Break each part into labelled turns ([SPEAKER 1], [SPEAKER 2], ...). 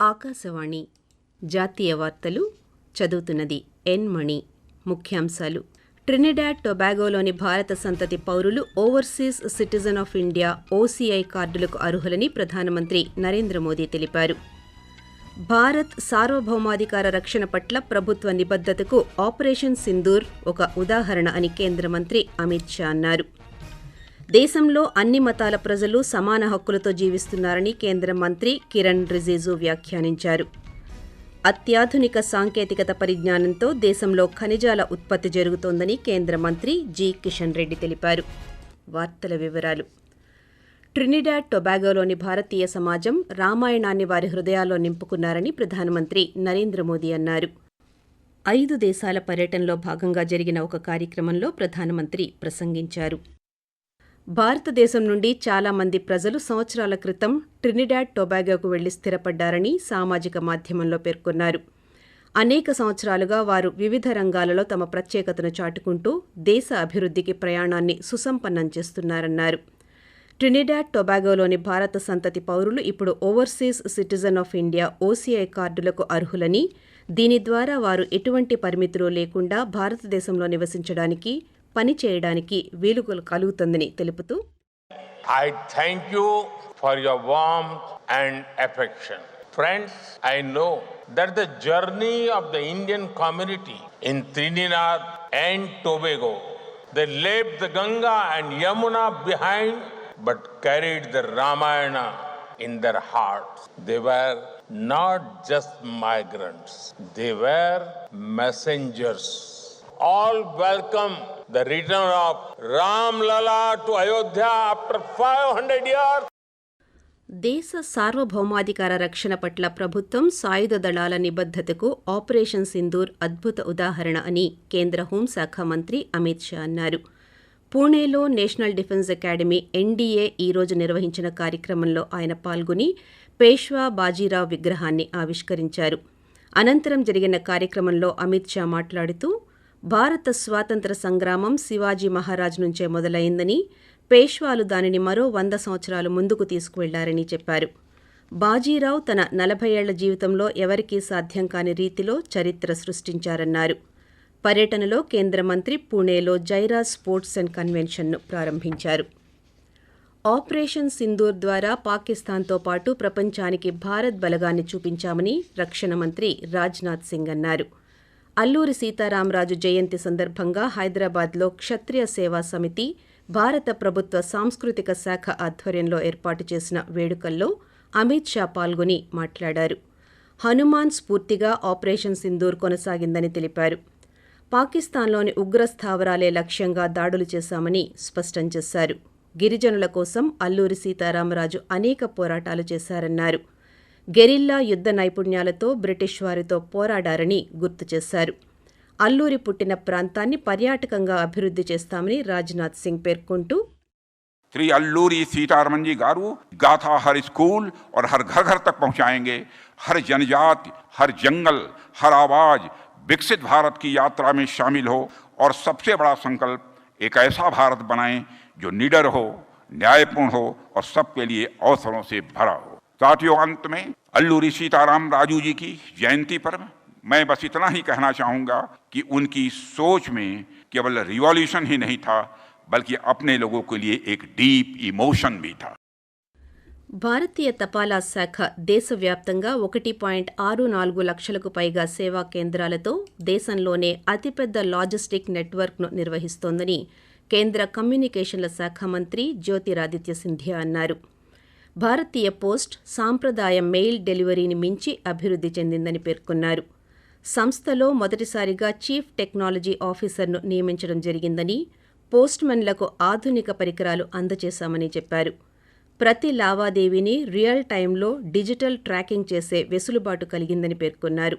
[SPEAKER 1] ఆకాశవాణి జాతీయ వార్తలు చదువుతున్నది ఎన్ మణి. ముఖ్యాంశాలు. ట్రినిడాడ్ టొబాగోలోని భారత సంతతి పౌరులు overseas citizen of India OCI కార్డులకు అర్హులని ప్రధానమంత్రి నరేంద్ర మోదీ తెలిపారు. భారత్ సార్వభౌమాధికార రక్షణ పట్ల ప్రభుత్వ నిబద్ధతకు ఆపరేషన్ సింధూర్ ఒక ఉదాహరణ అని కేంద్ర మంత్రి అమిత్ షా అన్నారు. దేశంలో అన్ని మతాల ప్రజలు సమాన హక్కులతో జీవిస్తున్నారని కేంద్ర మంత్రి కిరణ్ రిజిజు వ్యాఖ్యానించారు. అత్యాధునిక సాంకేతికత పరిజ్ఞానంతో దేశంలో ఖనిజాల ఉత్పత్తి జరుగుతోందని కేంద్ర మంత్రి జి. కిషన్ రెడ్డి తెలిపారు. వార్తల వివరాలు. ట్రినిడాడ్ టొబాగోలోని భారతీయ సమాజం రామాయణాన్ని వారి హృదయాల్లో నింపుకున్నారని ప్రధానమంత్రి నరేంద్ర మోదీ అన్నారు. ఐదు దేశాల పర్యటనలో భాగంగా జరిగిన ఒక కార్యక్రమంలో ప్రధానమంత్రి ప్రసంగించారు. భారతదేశం నుండి చాలా మంది ప్రజలు సంవత్సరాల క్రితం ట్రినిడాడ్ టొబాగోకు వెళ్ళి స్థిరపడ్డారని సామాజిక మాధ్యమంలో పేర్కొన్నారు. అనేక సంవత్సరాలుగా వారు వివిధ రంగాలలో తమ ప్రత్యేకతను చాటుకుంటూ దేశ అభివృద్ధికి ప్రయాణాన్ని సుసంపన్నం చేస్తున్నారన్నారు. ట్రినిడాడ్ టొబాగోలోని భారత సంతతి పౌరులు ఇప్పుడు overseas citizen of India OCI కార్డులకు అర్హులని దీని ద్వారా వారు ఎటువంటి పరిమితులు లేకుండా భారతదేశంలో నివసించడానికి పని చేయడానికి వీలుగులు కలుగుతుందని తెలుపుతూ
[SPEAKER 2] I thank you for your warm and affection friends I know that the journey of the Indian community in Trinidad and Tobago they left the Ganga and Yamuna behind but carried the Ramayana in their heart they were not just migrants they were messengers all welcome the return of Ram Lala to Ayodhya after 500 years.
[SPEAKER 1] దేశ సార్వభౌమాధికార రక్షణ పట్ల ప్రభుత్వం సాయుధ దళాల నిబద్ధతకు operation Sindoor అద్భుత ఉదాహరణ అని కేంద్ర హోంశాఖ మంత్రి అమిత్ షా అన్నారు పూణేలో నేషనల్ డిఫెన్స్ అకాడమీ ఎన్డీఏ ఈరోజు నిర్వహించిన కార్యక్రమంలో ఆయన పాల్గొని పేష్వా బాజీరావ్ విగ్రహాన్ని ఆవిష్కరించారు అనంతరం జరిగిన కార్యక్రమంలో అమిత్ షా మాట్లాడుతూ భారత స్వాతంత్ర సంగ్రామం శివాజీ మహారాజ్ నుంచే మొదలైందని పేష్వాలు దానిని మరో వంద సంవత్సరాలు ముందుకు తీసుకువెళ్ళారని చెప్పారు. బాజీరావు తన నలభై ఏళ్ళ జీవితంలో ఎవరికీ సాధ్యం కాని రీతిలో చరిత్ర సృష్టించారన్నారు. పర్యటనలో కేంద్ర మంత్రి పూణేలో జైరాజ్ స్పోర్ట్స్ అండ్ కన్వెన్షన్ను ప్రారంభించారు. ఆపరేషన్ సింధూర్ ద్వారా పాకిస్తాన్తో పాటు ప్రపంచానికి భారత్ బలగాన్ని చూపించామని రక్షణ మంత్రి రాజ్నాథ్ సింగ్ అన్నారు. అల్లూరి సీతారామరాజు జయంతి సందర్భంగా హైదరాబాద్లో క్షత్రియ సేవా సమితి భారత ప్రభుత్వ సాంస్కృతిక శాఖ ఆధ్వర్యంలో ఏర్పాటు చేసిన వేడుకల్లో అమిత్ షా పాల్గొని మాట్లాడారు. హనుమాన్ స్ఫూర్తిగా ఆపరేషన్ సింధూర్ కొనసాగిందని తెలిపారు. పాకిస్తాన్లోని ఉగ్ర స్థావరాలే లక్ష్యంగా దాడులు చేశామని స్పష్టం చేశారు. గిరిజనుల కోసం అల్లూరి సీతారామరాజు అనేక పోరాటాలు చేశారన్నారు. గెరిల్లా యుద్ధ నైపుణ్యాలతో బ్రిటిష్ వారితో పోరాడారని గుర్తు చేశారు అల్లూరి పుట్టిన ప్రాంతాన్ని పర్యాటకంగా అభివృద్ధి చేస్తామని రాజ్నాథ్ సింగ్ పేర్కొంటూ
[SPEAKER 3] श्री अल्लूरी सीतारमन जी गारू गाथा हर स्कूल और हर घर घर तक पहुंचाएंगे हर जनजाति हर जंगल हर आवाज विकसित भारत की यात्रा में शामिल हो और सबसे बड़ा संकल्प एक ऐसा भारत बनाएं जो निडर हो न्यायपूर्ण हो और सबके लिए अवसरों से भरा हो साथियों अंत में अल्लूरी सीताराम राजू जी की जयंती पर मैं बस इतना ही कहना चाहूंगा कि उनकी सोच में केवल रिवॉल्यूशन ही नहीं था बल्कि अपने लोगों के लिए एक डीप इमोशन भी था
[SPEAKER 1] భారతీయ తపాలా శాఖ దేశవ్యాప్తంగా ఒకటి పాయింట్ ఆరు నాలుగు లక్షలకు పైగా సేవా కేంద్రాలతో దేశంలోనే అతిపెద్ద లాజిస్టిక్ నెట్వర్క్ను నిర్వహిస్తోందని కేంద్ర కమ్యూనికేషన్ల శాఖ మంత్రి జ్యోతిరాదిత్య సింధియా అన్నారు భారతీయ పోస్ట్ సాంప్రదాయ మెయిల్ డెలివరీని మించి అభివృద్ధి చెందిందని పేర్కొన్నారు. సంస్థలో మొదటిసారిగా చీఫ్ టెక్నాలజీ ఆఫీసర్ను నియమించడం జరిగిందని పోస్ట్మెన్లకు ఆధునిక పరికరాలు అందజేశామని చెప్పారు. ప్రతి లావాదేవీని రియల్ టైంలో డిజిటల్ ట్రాకింగ్ చేసే వెసులుబాటు కలిగిందని పేర్కొన్నారు.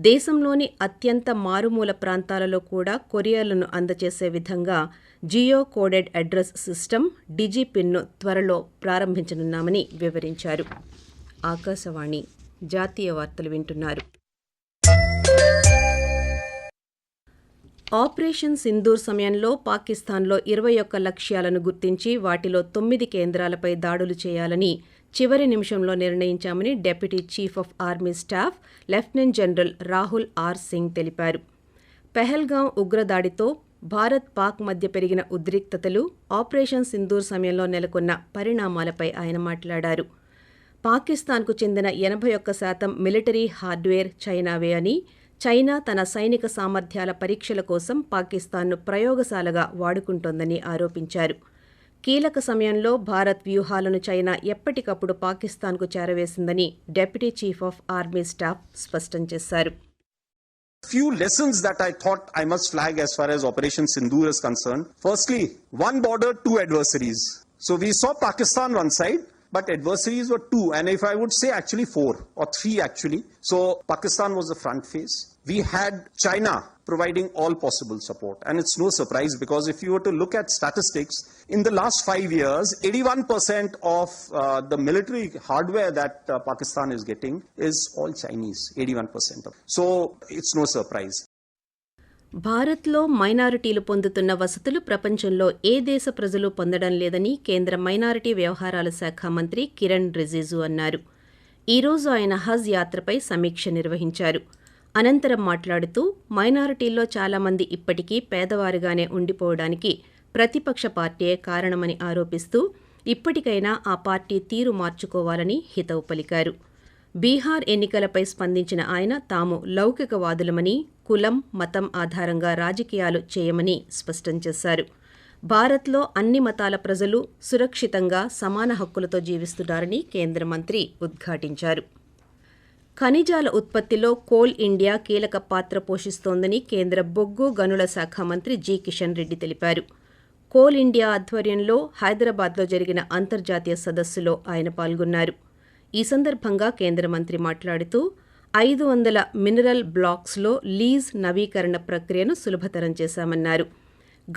[SPEAKER 1] దేశంలోని అత్యంత మారుమూల ప్రాంతాలలో కూడా కొరియర్లను అందజేసే విధంగా జియో కోడెడ్ అడ్రస్ సిస్టమ్ డిజిపిన్ను త్వరలో ప్రారంభించనున్నామని వివరించారు. ఆకాశవాణి జాతీయ వార్తలు వింటున్నారు. ఆపరేషన్ సింధూర్ సమయంలో పాకిస్తాన్లో ఇరవై ఒక్క లక్ష్యాలను గుర్తించి వాటిలో తొమ్మిది కేంద్రాలపై దాడులు చేయాలని చివరి నిమిషంలో నిర్ణయించామని deputy chief of army staff lieutenant general Rahul R Singh తెలిపారు. పెహల్గాం ఉగ్రదాడితో భారత్ పాక్ మధ్య పెరిగిన ఉద్రిక్తతలు ఆపరేషన్ సింధూర్ సమయంలో నెలకొన్న పరిణామాలపై ఆయన మాట్లాడారు. పాకిస్తాన్కు చెందిన ఎనభై ఒక్క శాతం మిలిటరీ హార్డ్వేర్ చైనావే అని చైనా తన సైనిక సామర్థ్యాల పరీక్షల కోసం పాకిస్తాన్ను ప్రయోగశాలగా వాడుకుంటోందని ఆరోపించారు. కీలక సమయంలో భారత్ వ్యూహాలను చైనా ఎప్పటికప్పుడు పాకిస్తాన్కు చేరవేసిందని deputy chief of army staff స్పష్టం చేశారు.
[SPEAKER 4] Few lessons that I thought I must flag as far as Operation Sindoor is concerned. Firstly, one border, two adversaries. So we saw Pakistan one side, but adversaries were two, and if I would say actually four or three actually. So Pakistan was the front face. We had China providing all possible support, and it's no surprise because if you were to look at statistics, in the last five years, 81% of uh, the military hardware that uh, Pakistan is getting is all Chinese, 81%. of- So it's no surprise.
[SPEAKER 1] భారత్లో మైనారిటీలు పొందుతున్న వసతులు ప్రపంచంలో ఏ దేశ ప్రజలు పొందడం లేదని కేంద్ర మైనారిటీ వ్యవహారాల శాఖ మంత్రి కిరణ్ రిజిజు అన్నారు ఈరోజు ఆయన హజ్ యాత్రపై సమీక్ష నిర్వహించారు అనంతరం మాట్లాడుతూ మైనారిటీల్లో చాలామంది ఇప్పటికీ పేదవారిగానే ఉండిపోవడానికి ప్రతిపక్ష పార్టీయే కారణమని ఆరోపిస్తూ ఇప్పటికైనా ఆ పార్టీ తీరు మార్చుకోవాలని హితవు పలికారు. బీహార్ ఎన్నికలపై స్పందించిన ఆయన తాము లౌకికవాదులమని కులం మతం ఆధారంగా రాజకీయాలు చేయమని స్పష్టం చేశారు. భారత్లో అన్ని మతాల ప్రజలు సురక్షితంగా సమాన హక్కులతో జీవిస్తున్నారని కేంద్ర మంత్రి ఉద్ఘాటించారు. ఖనిజాల ఉత్పత్తిలో కోల్ ఇండియా కీలక పాత్ర పోషిస్తోందని కేంద్ర బొగ్గు గనుల శాఖ మంత్రి జి. కిషన్ రెడ్డి తెలిపారు. కోల్ ఇండియా ఆధ్వర్యంలో హైదరాబాద్లో జరిగిన అంతర్జాతీయ సదస్సులో ఆయన పాల్గొన్నారు. ఈ సందర్భంగా కేంద్ర మంత్రి మాట్లాడుతూ ఐదు వందల మినరల్ బ్లాక్స్లో లీజ్ నవీకరణ ప్రక్రియను సులభతరం చేశామన్నారు.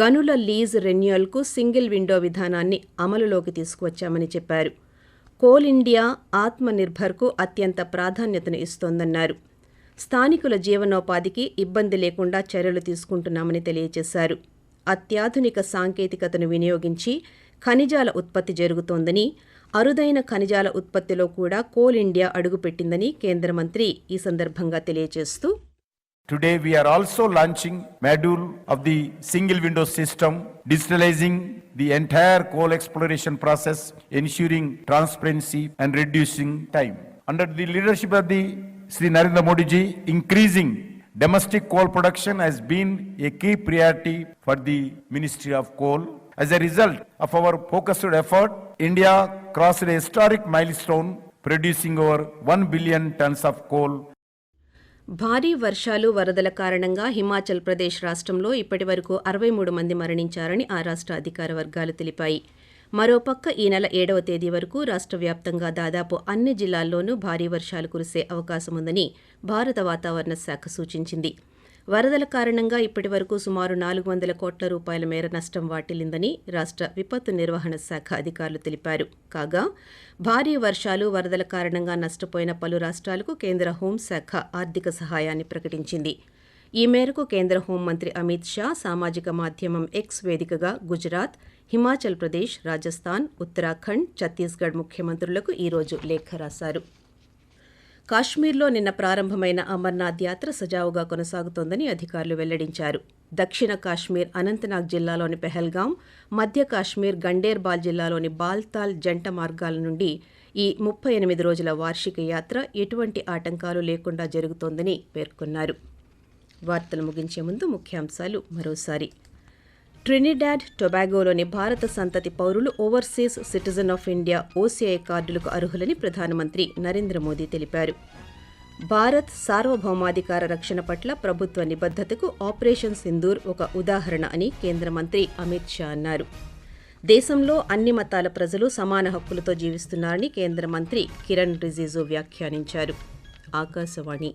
[SPEAKER 1] గనుల లీజ్ రెన్యువల్కు సింగిల్ విండో విధానాన్ని అమలులోకి తీసుకువచ్చామని చెప్పారు. కోల్ ఇండియా ఆత్మనిర్భర్కు అత్యంత ప్రాధాన్యతను ఇస్తోందన్నారు. స్థానికుల జీవనోపాధికి ఇబ్బంది లేకుండా చర్యలు తీసుకుంటున్నామని తెలియజేశారు. అత్యాధునిక సాంకేతికతను వినియోగించి ఖనిజాల ఉత్పత్తి జరుగుతోందని అరుదైన ఖనిజాల ఉత్పత్తిలో కూడా కోల్ ఇండియా అడుగుపెట్టిందని కేంద్ర మంత్రి ఈ సందర్భంగా తెలియజేస్తూ
[SPEAKER 5] Today we are also launching module of the single window system, digitalizing the entire coal exploration process, ensuring transparency and reducing time. Under the leadership of the Sri Narendra Modi ji, increasing domestic coal production has been a key priority for the Ministry of Coal. As a result of our focused effort, India crossed a historic milestone producing over 1 billion tons of coal
[SPEAKER 1] భారీ వర్షాలు వరదల కారణంగా హిమాచల్ ప్రదేశ్ రాష్ట్రంలో ఇప్పటివరకు అరవై మూడు మంది మరణించారని ఆ రాష్ట్ర అధికార వర్గాలు తెలిపాయి. మరోపక్క ఈ నెల ఏడవ తేదీ వరకు రాష్ట్ర వ్యాప్తంగా దాదాపు అన్ని జిల్లాల్లోనూ భారీ వర్షాలు కురిసే అవకాశముందని భారత వాతావరణ శాఖ సూచించింది. వరదల కారణంగా ఇప్పటివరకు సుమారు నాలుగు వందల కోట్ల రూపాయల మేర నష్టం వాటిల్లిందని రాష్ట్ర విపత్తు నిర్వహణ శాఖ అధికారులు తెలిపారు. కాగా భారీ వర్షాలు వరదల కారణంగా నష్టపోయిన పలు రాష్ట్రాలకు కేంద్ర హోంశాఖ ఆర్థిక సహాయాన్ని ప్రకటించింది. ఈ మేరకు కేంద్ర హోంమంత్రి అమిత్ షా సామాజిక మాధ్యమం ఎక్స్ వేదికగా గుజరాత్ హిమాచల్ ప్రదేశ్ రాజస్థాన్ ఉత్తరాఖండ్ ఛత్తీస్గఢ్ ముఖ్యమంత్రులకు ఈరోజు లేఖ రాశారు. కాశ్మీర్లో నిన్న ప్రారంభమైన అమర్నాథ్ యాత్ర సజావుగా కొనసాగుతోందని అధికారులు వెల్లడించారు. దక్షిణ కాశ్మీర్ అనంతనాగ్ జిల్లాలోని పెహల్గాం మధ్య కాశ్మీర్ గండేర్బాల్ జిల్లాలోని బాల్తాల్ జంట మార్గాల నుండి ఈ ముప్పై ఎనిమిది రోజుల వార్షిక యాత్ర ఎటువంటి ఆటంకాలు లేకుండా జరుగుతోందని పేర్కొన్నారు. వార్తలు ముగించే ముందు ముఖ్యాంశాలు మరోసారి. ట్రినిడాడ్ టొబాగోలోని భారత సంతతి పౌరులు overseas citizen of India OCI కార్డులకు అర్హులని ప్రధానమంత్రి నరేంద్ర మోదీ తెలిపారు. భారత్ సార్వభౌమాధికార రక్షణ పట్ల ప్రభుత్వ నిబద్ధతకు ఆపరేషన్ సింధూర్ ఒక ఉదాహరణ అని కేంద్ర మంత్రి అమిత్ షా అన్నారు. దేశంలో అన్ని మతాల ప్రజలు సమాన హక్కులతో జీవిస్తున్నారని కేంద్ర మంత్రి కిరణ్ రిజిజు వ్యాఖ్యానించారు. ఆకాశవాణి